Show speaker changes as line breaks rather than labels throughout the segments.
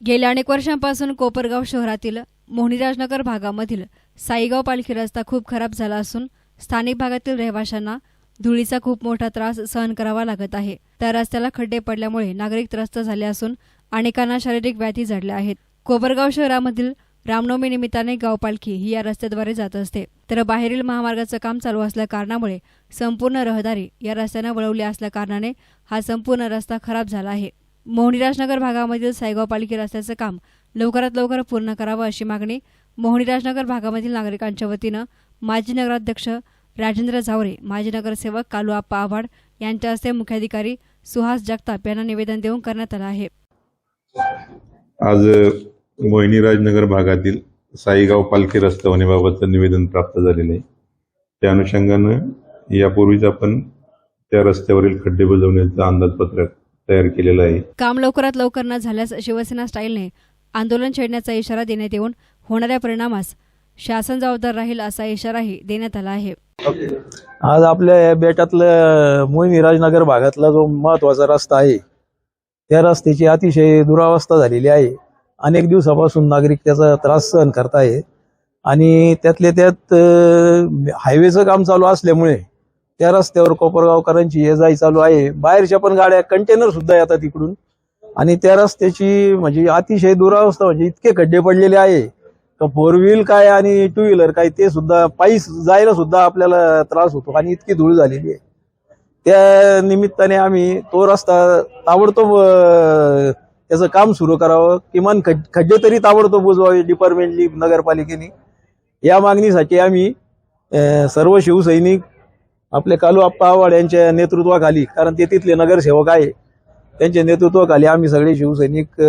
गेल्या अनेक वर्षांपासून कोपरगाव शहरातील मोहनीराजनगर भागामधील साईगाव पालखी रस्ता खूप खराब झाला असून स्थानिक भागातील रहिवाशांना धुळीचा खूप मोठा त्रास सहन करावा लागत आहे. त्या रस्त्याला खड्डे पडल्यामुळे नागरिक त्रस्त झाले असून अनेकांना शारीरिक व्याधी जडल्या आहेत. कोपरगाव शहरामधील रामनवमी निमित्ताने गाव पालखी ही या रस्त्याद्वारे जात असते. तर बाहेरील महामार्गाचं काम चालू असल्या कारणामुळे संपूर्ण रहदारी या रस्त्यानं वळवली असल्या कारणाने हा संपूर्ण रस्ता खराब झाला आहे. मोहनीराजनगर भागामधील सायगाव पालिके रस्त्याचं काम लवकरात लवकर पूर्ण करावं अशी मागणी मोहनीराजनगर भागामधील नागरिकांच्या वतीनं माजी नगराध्यक्ष राजेंद्र झावरे माजी नगरसेवक कालू आप्पा आव्हाड यांच्या हस्ते मुख्याधिकारी सुहास जगताप यांना निवेदन देऊन करण्यात आलं आहे.
आज मोहिनीराजनगर भागातील साईगाव पालखी रस्ता होण्याबाबतचं निवेदन प्राप्त झालेलं आहे. त्या अनुषंगानं यापूर्वीच आपण त्या रस्त्यावरील खड्डे बुजवण्याचं अंदाजपत्रक तयार केलेलं आहे.
काम लवकरात लवकर न झाल्यास शिवसेना स्टाईलने आंदोलन छेडण्याचा इशारा देण्यात येऊन होणाऱ्या परिणामास शासन जबाबदार राहील असा इशाराही देण्यात आला आहे.
आज आपल्या या बेटातलं मोहिनी राजनगर भागातला जो महत्त्वाचा रस्ता आहे त्या रस्त्याची अतिशय दुरावस्था झालेली आहे. अनेक दिवसापासून नागरिक त्याचा त्रास सहन करतायत. आणि त्यातल्या त्यात हायवेचं काम चालू असल्यामुळे त्या रस्त्यावर कोपरगावकरांची ये जाई चालू आहे. बाहेरच्या पण गाड्या कंटेनर सुद्धा येतात तिकडून आणि त्या रस्त्याची म्हणजे अतिशय दुरावस्था म्हणजे इतके खड्डे पडलेले आहे. का फोर व्हील काय आणि टू व्हीलर काय ते सुद्धा पायी जायला सुद्धा आपल्याला त्रास होतो आणि इतकी धूळ झालेली आहे. त्या निमित्ताने आम्ही तो रस्ता ताबडतोब त्याचं काम सुरू करावं. किमान खड्डे तरी ताबडतोब बुजवावे डिपार्टमेंटली नगरपालिकेने. या मागणीसाठी आम्ही सर्व शिवसैनिक आपले कालू आप्पा आव्हाड यांच्या नेतृत्वाखाली कारण ते तिथले नगरसेवक आहे त्यांच्या नेतृत्वाखाली आम्ही सगळे शिवसैनिक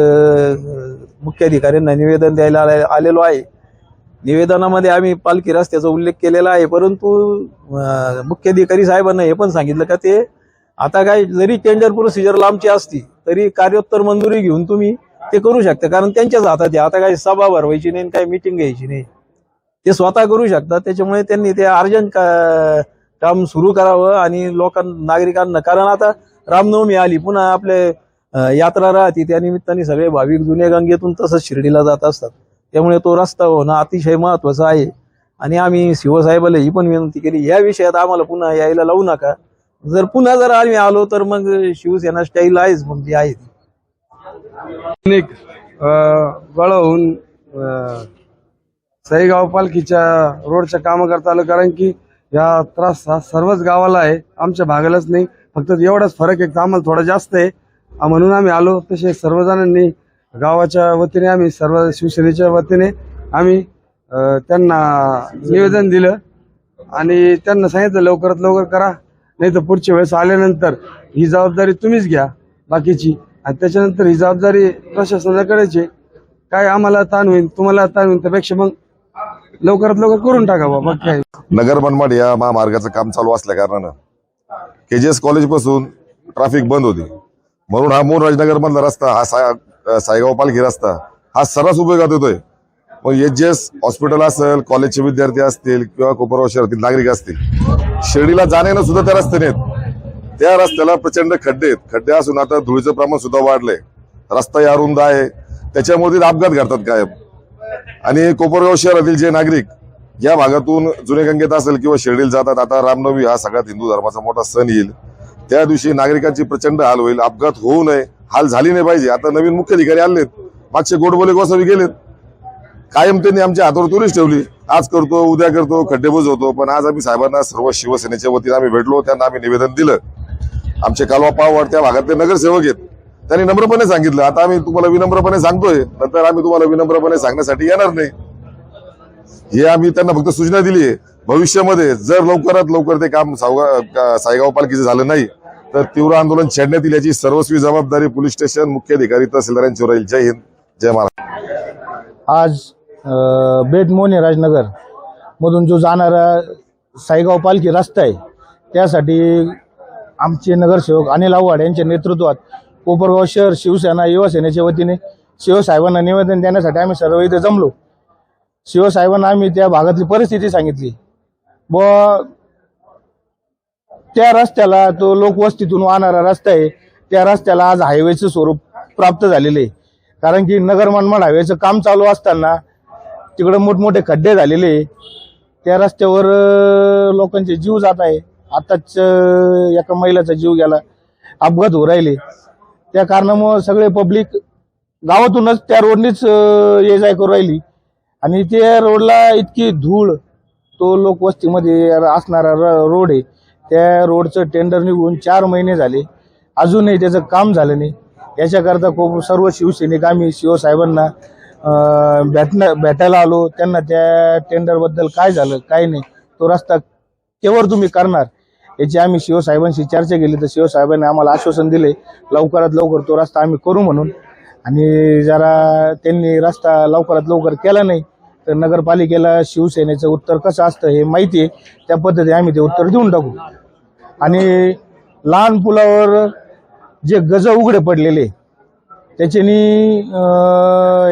मुख्याधिकाऱ्यांना निवेदन द्यायला आलेलो आहे. निवेदनामध्ये आम्ही पालखी रस्त्याचा उल्लेख केलेला आहे परंतु मुख्याधिकारी साहेबांना हे पण सांगितलं का ते आता काय जरी टेंडर प्रोसिजर लांबची असती तरी कार्योत्तर मंजुरी घेऊन तुम्ही ते करू शकता कारण त्यांच्याच हातात आहे. आता काही सभा भरवायची नाही काही मिटिंग घ्यायची नाही. ते स्वतः करू शकतात त्याच्यामुळे त्यांनी ते अर्जंट का, काम सुरू करावं आणि लोकांना नागरिकांना कारण आता रामनवमी आली पुन्हा आपले यात्रा राहते त्या निमित्ताने सगळे भाविक जुन्या गंगेतून तसंच शिर्डीला जात असतात. त्यामुळे तो रस्ता होणं अतिशय महत्त्वाचा आहे. आणि आम्ही शिवसाहेबाला ही पण विनंती केली या विषयात आम्हाला पुन्हा यायला लावू नका. जर पुन्हा जर आम्ही आलो तर मग शिवसेना स्टाईल आहेच मग ती आहे. ती.
अनेक सईगाव पालखीच्या रोडच्या कामं करता आलं कारण की या त्रास हा सर्वच गावाला आहे. आमच्या भागालाच नाही. फक्त एवढाच फरक आहे की आम्हाला थोडा जास्त आहे. म्हणून आम्ही आलो. तसे सर्वजणांनी गावाच्या वतीने आम्ही सर्व शिवसेनेच्या वतीने आम्ही त्यांना निवेदन दिलं. आणि त्यांना सांगितलं लवकरात लवकर करा. नाही तर पुढच्या वेळेस आल्यानंतर ही जबाबदारी तुम्हीच घ्या बाकीची. आणि त्याच्यानंतर ही जबाबदारी प्रशासनाकडेच आहे. काय आम्हाला ताण होईल तुम्हाला ताण होईल त्यापेक्षा मग लवकरात लवकर करून टाका बाबा मग काय.
नगर मनमाड या महामार्गाचं काम चालू असल्या कारणानं केजीएस कॉलेजपासून ट्रॅफिक बंद होती. म्हणून हा मूळ राजनगर मधला रस्ता हा साय सायगाव पालखी रस्ता हा सर्रास उपयोगात येतोय. मग एच एस हॉस्पिटल असेल कॉलेजचे विद्यार्थी असतील किंवा कोपरगाव शहरातील नागरिक असतील शिर्डीला जाण्यानं सुद्धा त्या रस्त्याने आहेत. त्या रस्त्याला प्रचंड खड्डे आहेत. खड्डे असून आता धुळीचं प्रमाण सुद्धा वाढलंय. रस्ता या रुंद आहे. त्याच्यामुळे तिथे अपघात घडतात काय आणि कोपरगाव शहरातील जे नागरिक या भागातून जुने गंगेत असेल किंवा शिर्डीला जातात आता रामनवमी हा सगळ्यात हिंदू धर्माचा मोठा सण येईल. त्या दिवशी नागरिकांची प्रचंड हाल होईल अपघात होऊ नये हाल झाली नाही पाहिजे. आता नवीन मुख्य अधिकारी आलेत मागचे गोडबोले गोसावी गेलेत. कायम त्यांनी आमच्या हातावर तुरीच ठेवली. आज करतो उद्या करतो खड्डे बुजवतो पण आज आम्ही साहेबांना सर्व शिवसेनेच्या वतीने आम्ही भेटलो त्यांना आम्ही निवेदन दिलं. आमचे कालवा पावड त्या भागातले नगरसेवक आहेत. त्यांनी नम्रपणे सांगितलं. आता आम्ही तुम्हाला विनम्रपणे सांगतोय. नंतर आम्ही तुम्हाला विनम्रपणे सांगण्यासाठी येणार नाही. हे आम्ही त्यांना फक्त सूचना दिली आहे. भविष्यामध्ये जर लवकरात लवकर ते काम सावगा- सायगाव पालखीचं झालं नाही तर तीव्र आंदोलन छेडण्यात येईल याची सर्वस्वी जबाबदारी पोलीस स्टेशन मुख्य अधिकारी तहसीलदारांची राहील जय हिंद. जय महाराज
आज बेट मोने राजनगर मधून जो जाणारा साईगाव पालखी रस्ता आहे त्यासाठी आमचे नगरसेवक अनिल आव्हाड यांच्या नेतृत्वात कोपरगाव शहर शिवसेना युवासेनेच्या वतीने शिवसाहेबांना निवेदन देण्यासाठी आम्ही सर्व इथे जमलो. शिवसाहेबांना आम्ही त्या भागातली परिस्थिती सांगितली. व त्या रस्त्याला तो लोकवस्तीतून वाहणारा रस्ता आहे. त्या रस्त्याला आज हायवेचं स्वरूप प्राप्त झालेलं आहे. कारण की नगर मनमाड हायवेचं काम चालू असताना तिकडं मोठमोठे खड्डे झालेले त्या रस्त्यावर लोकांचे जीव जात आहे. आताच एका महिलाचा जीव गेला. अपघात होऊ राहिले. त्या कारणामुळं सगळे पब्लिक गावातूनच त्या रोडनीच ये जाय करू राहिली. आणि त्या रोडला इतकी धूळ तो लोकवस्तीमध्ये असणारा र- रोड आहे. त्या रोडचं टेंडर निघून चार महिने झाले. अजूनही त्याचं काम झालं नाही. याच्याकरता खूप सर्व शिवसैनिक आम्ही शिवसाहेबांना भेटणं भेटायला आलो. त्यांना त्या टेंडरबद्दल काय झालं काय नाही तो रस्ता केवळ तुम्ही करणार? याची आम्ही शिवसाहेबांशी चर्चा केली. तर शिवसाहेबांनी आम्हाला आश्वासन दिले लवकरात लवकर तो रस्ता आम्ही करू म्हणून. आणि जरा त्यांनी रस्ता लवकरात लवकर केला नाही तर नगरपालिकेला शिवसेनेचं उत्तर कसं असतं हे माहिती आहे. त्या पद्धतीने आम्ही ते उत्तर देऊन टाकू. आणि लहान पुलावर जे गज उघडे पडलेले त्याच्यानी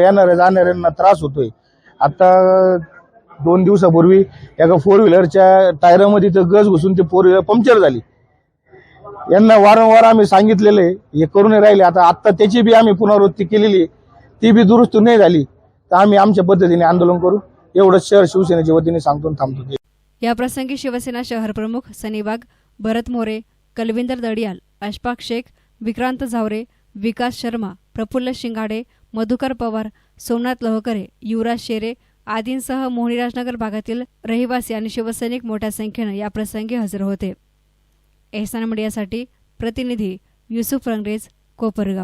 येणाऱ्या जाणाऱ्यांना त्रास होतोय. आता दोन दिवसापूर्वी एका फोर व्हीलरच्या टायरामध्ये तर गज घुसून ते फोर व्हीलर पंक्चर झाली. यांना वारंवार आम्ही सांगितलेलं आहे हे करू नाही राहिले. आता आत्ता त्याची बी आम्ही पुनरावृत्ती केलेली ती बी दुरुस्त नाही झाली. तर आम्ही आमच्या पद्धतीने आंदोलन करू. एवढंच शहर शिवसेनेच्या वतीने सांगतो थांबतो.
या प्रसंगी शिवसेना शहर प्रमुख सनीबाग भरत मोरे कलविंदर दडियाल अशफाक शेख विक्रांत झावरे विकास शर्मा प्रफुल्ल शिंगाडे मधुकर पवार सोमनाथ लोहकरे युवराज शेरे आदींसह मोहनीराजनगर भागातील रहिवासी आणि शिवसैनिक मोठ्या संख्येनं याप्रसंगी हजर होते. एहसान मीडियासाठी प्रतिनिधी युसुफ रंगरेज कोपरगाव.